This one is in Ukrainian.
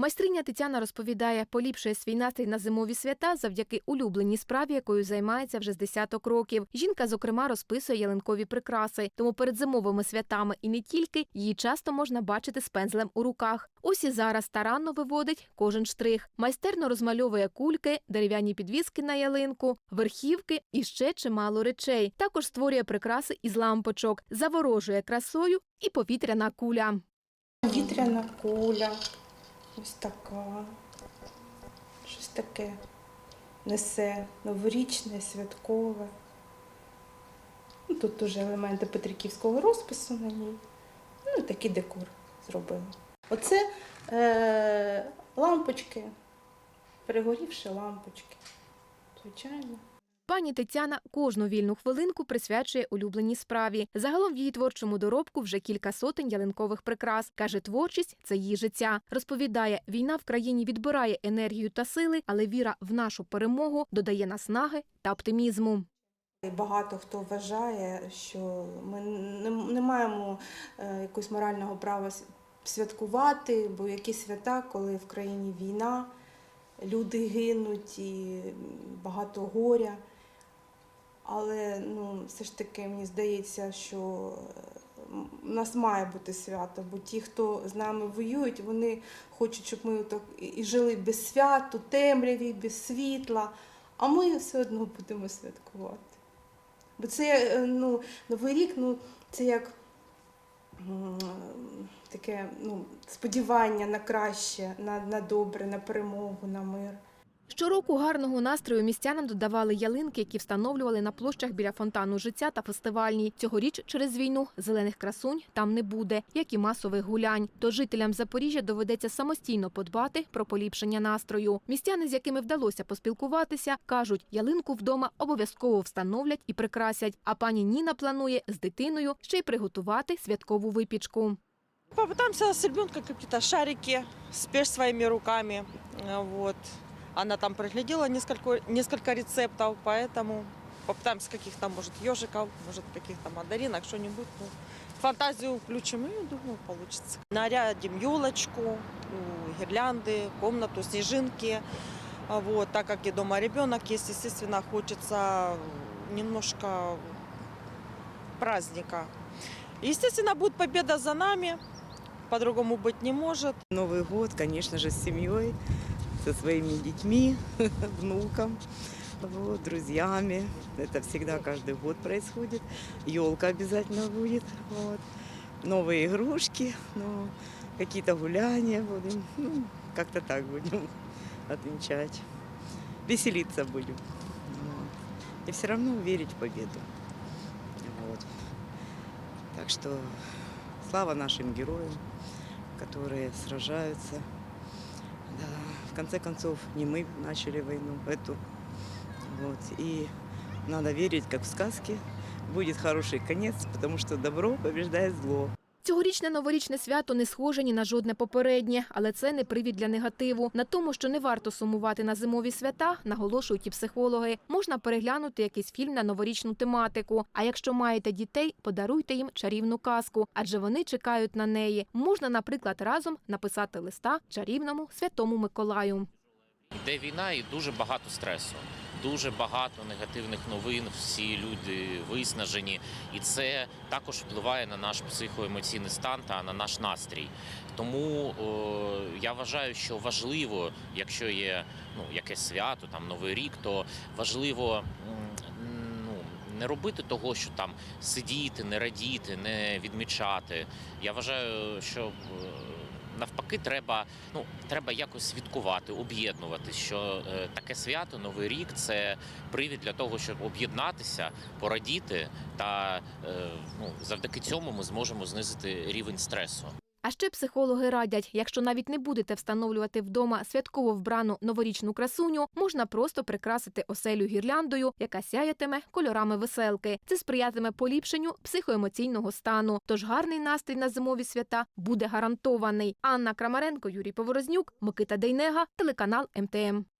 Майстриня Тетяна розповідає, поліпшує свій настрій на зимові свята завдяки улюбленій справі, якою займається вже з десяток років. Жінка, зокрема, розписує ялинкові прикраси, тому перед зимовими святами і не тільки її часто можна бачити з пензлем у руках. Ось і зараз старанно виводить кожен штрих. Майстерно розмальовує кульки, дерев'яні підвіски на ялинку, верхівки і ще чимало речей. Також створює прикраси із лампочок, заворожує красою і повітряна куля. Вітряна куля, ось така. Щось таке несе новорічне, святкове. Ну, Тут дуже елементи петриківського розпису на ній. Ну такий декор зробила. Оце е, лампочки, перегорівші лампочки. Звичайно. Пані Тетяна кожну вільну хвилинку присвячує улюбленій справі. Загалом в її творчому доробку вже кілька сотень ялинкових прикрас. Каже, творчість це її життя. Розповідає, війна в країні відбирає енергію та сили, але віра в нашу перемогу додає наснаги та оптимізму. Багато хто вважає, що ми не, маємо е, якогось морального права святкувати, бо які свята, коли в країні війна, люди гинуть і багато горя. Але ну, все ж таки мені здається, що е, у нас має бути свято, бо ті, хто з нами воюють, вони хочуть, щоб ми так і- жили без свят, темряві, без світла, а ми все одно будемо святкувати. Бо це е, ну, Новий рік, ну, це як таке ну, сподівання на краще, на, на добре, на перемогу, на мир. Щороку гарного настрою містянам додавали ялинки, які встановлювали на площах біля фонтану життя та фестивальній. Цьогоріч через війну зелених красунь там не буде, як і масових гулянь. Тож жителям Запоріжжя доведеться самостійно подбати про поліпшення настрою. Містяни, з якими вдалося поспілкуватися, кажуть, ялинку вдома обов'язково встановлять і прикрасять. А пані Ніна планує з дитиною ще й приготувати святкову випічку. Попытаемся с ребенком какие-то шарики спечь своими руками. Вот. Она там проглядела несколько, несколько рецептов, поэтому попытаемся каких-то, может, ежиков, может, каких-то мандаринок, что-нибудь. Ну, фантазию включим, и, думаю, получится. Нарядим елочку, гирлянды, комнату, снежинки. А, Вот, так как и дома ребенок есть, естественно, хочется немножко праздника. Естественно, будет победа за нами. По-другому быть не может. Новый год, конечно же, с семьей, со своими детьми, внуком, вот, друзьями. Это всегда каждый год происходит. Елка обязательно будет. Вот. Новые игрушки, ну, какие-то гуляния будем. Ну, как-то так будем отмечать. Веселиться будем. Вот. И все равно верить в победу. Вот. Так что слава нашим героям, которые сражаются. Конце концов, не мы начали войну эту. Вот. И надо верить, как в сказке, будет хороший конец, потому что добро побеждает зло. Цьогорічне новорічне свято не схоже ні на жодне попереднє, але це не привід для негативу. На тому, що не варто сумувати на зимові свята, наголошують і психологи. Можна переглянути якийсь фільм на новорічну тематику. А якщо маєте дітей, подаруйте їм чарівну казку, адже вони чекають на неї. Можна, наприклад, разом написати листа чарівному святому Миколаю. Йде війна і дуже багато стресу, дуже багато негативних новин. Всі люди виснажені, і це також впливає на наш психоемоційний стан та на наш настрій. Тому о, я вважаю, що важливо, якщо є ну якесь свято, там новий рік, то важливо. Ну, не робити того, що там сидіти, не радіти, не відмічати. Я вважаю, що е, навпаки треба ну треба якось святкувати, об'єднувати. Що е, таке свято, новий рік це привід для того, щоб об'єднатися, порадіти, та е, ну завдяки цьому ми зможемо знизити рівень стресу. А ще психологи радять, якщо навіть не будете встановлювати вдома святково вбрану новорічну красуню, можна просто прикрасити оселю гірляндою, яка сяятиме кольорами веселки. Це сприятиме поліпшенню психоемоційного стану. Тож гарний настрій на зимові свята буде гарантований. Анна Крамаренко, Юрій Поворознюк, Микита Дейнега, телеканал МТМ.